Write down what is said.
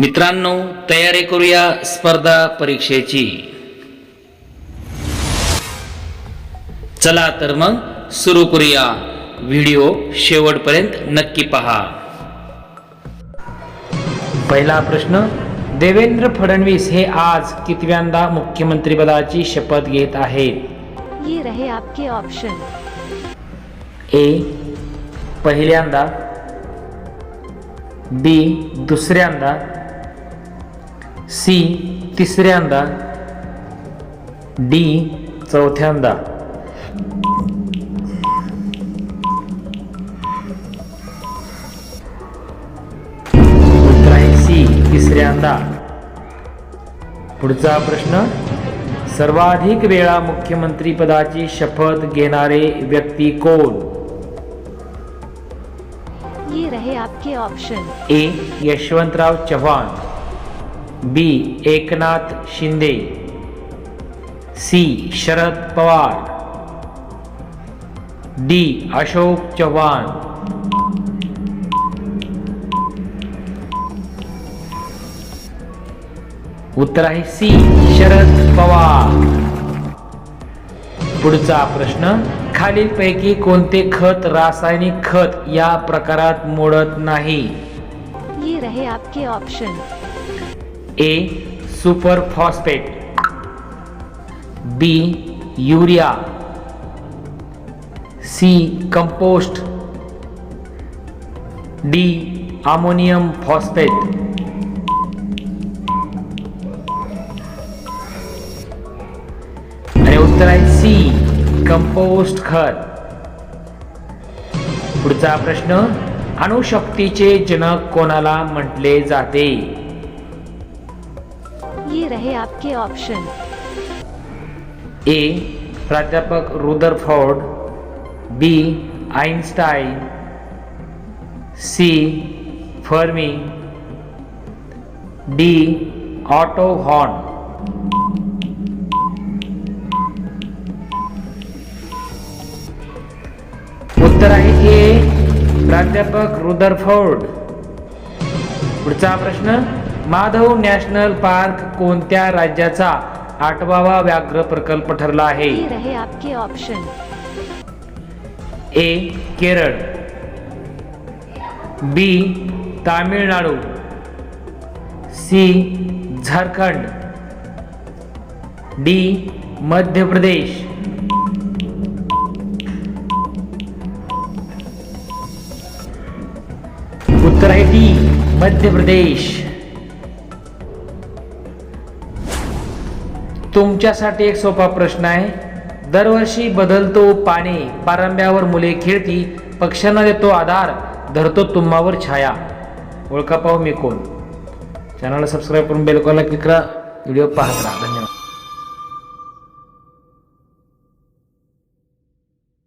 मित्रांनो तयारी करूया स्पर्धा परीक्षेची. चला तर मग सुरू करूया. व्हिडिओ शेवटपर्यंत नक्की पहा. पहिला प्रश्न देवेंद्र फडणवीस हे आज कितव्यांदा मुख्यमंत्रीपदाची शपथ घेत आहेत? ये रहे आपके ऑप्शन ए पहिल्यांदा. बी दुसऱ्यांदा. सी तिसऱ्यांदा डी चौथ्यांदा सी तिसऱ्यांदा पुढचा प्रश्न. सर्वाधिक वेळा मुख्यमंत्री पदाची शपथ घेणारे व्यक्ती कोण? ये रहे आपके option A Yashwantrao Chavan. B. Eknath Shinde. C. Sharad Pawar. D. Ashok Chavan. उत्तर आहे सी. शरद पवार. पुढचा प्रश्न खालीलपैकी कोणते खत रासायनिक खत या प्रकारात मोडत नाही? ये रहे आपके option A super phosphate B urea C compost D ammonium phosphate आणि उत्तर आहे सी कंपोस्ट खत. पुढचा प्रश्न अणुशक्तीचे जनक कोणाला म्हटले जाते? रहे आपके ऑप्शन ए प्राध्यापक Rutherford. B Einstein. C Fermi. D auto horn उत्तर आहे ए प्राध्यापक रुदरफोर्ड. पुढचा प्रश्न? माधव नॅशनल पार्क कोणत्या राज्याचा आठवावा व्याघ्र प्रकल्प ठरला आहे? ये रहे आपके option A Kerala. B Tamil Nadu. C Jharkhand. D Madhya Pradesh. उत्तर आहे डी मध्य प्रदेश. तुमच्यासाठी एक सोपा प्रश्न आहे. दरवर्षी बदलतो पाणी पारंब्यावर मुले खेळती पक्ष्यांना देतो आधार धरतो तुम्हावर छाया. ओळखा पाहू मी कोण. चॅनलला सबस्क्राईब करून बेलकॉनला क्लिक करा. व्हिडिओ पाहत राहा. धन्यवाद.